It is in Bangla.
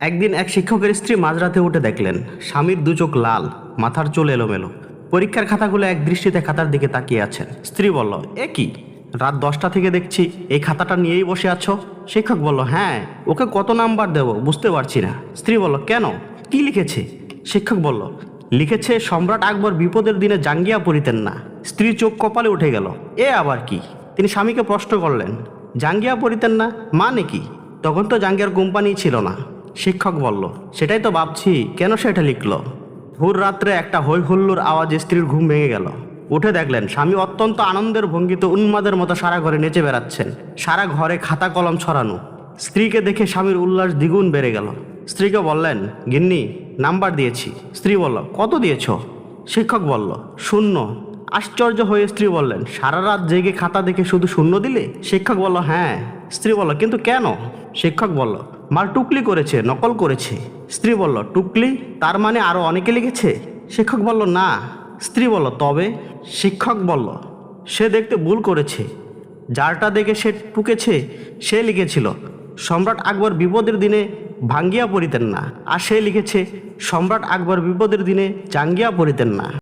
একদিন এক শিক্ষকের স্ত্রী মাঝরাতে উঠে দেখলেন, স্বামীর দু চোখ লাল, মাথার চুল এলোমেলো। পরীক্ষার খাতাগুলো এক দৃষ্টিতে খাতার দিকে তাকিয়ে আছেন। স্ত্রী বলল, এ কি? রাত দশটা থেকে দেখছি, এই খাতাটা নিয়েই বসে আছো? শিক্ষক বলল হ্যাঁ ওকে কত নাম্বার দেবো বুঝতে পারছি না। স্ত্রী বলল, কেন? কি লিখেছে? শিক্ষক বলল, লিখেছে, সম্রাট আকবর বিপদের দিনে জাঙ্গিয়া পরিতেন না। স্ত্রী চোখ কপালে উঠে গেল। এ আবার কি? তিনি স্বামীকে প্রশ্ন করলেন, জাঙ্গিয়া পরিতেন না? মানে কি? তখন তো জাঙ্গিয়ার কোম্পানি ছিল না। শিক্ষক বলল, সেটাই তো ভাবছি, কেন সেটা লিখলো? ভোর রাত্রে একটা হৈ হুল্লোর আওয়াজে স্ত্রীর ঘুম ভেঙে গেল। উঠে দেখলেন, স্বামী অত্যন্ত আনন্দের ভঙ্গিতে উন্মাদের মতো সারা ঘরে নেচে বেড়াচ্ছেন। সারা ঘরে খাতা কলম ছড়ানো। স্ত্রীকে দেখে স্বামীর উল্লাস দ্বিগুণ বেড়ে গেল। স্ত্রীকে বললেন, গিন্নি, নাম্বার দিয়েছি। স্ত্রী বলল, কত দিয়েছ? শিক্ষক বলল, শূন্য। আশ্চর্য হয়ে স্ত্রী বললেন, সারা রাত জেগে খাতা দেখে শুধু শূন্য দিলে? শিক্ষক বলল হ্যাঁ। স্ত্রী বলল, কিন্তু কেন? শিক্ষক বলল মাল টুকলি করেছে, নকল করেছে। স্ত্রী বলল, টুকলি? তার মানে আরও অনেকে লিখেছে? শিক্ষক বলল, না। স্ত্রী বলল, তবে? শিক্ষক বলল, সে দেখতে ভুল করেছে। যারটা দেখে সে টুকেছে, সে লিখেছিল, সম্রাট আকবর বিপদের দিনে ভাঙ্গিয়া পড়িতেন না। আর সে লিখেছে, সম্রাট আকবর বিপদের দিনে জাঙ্গিয়া পড়িতেন না।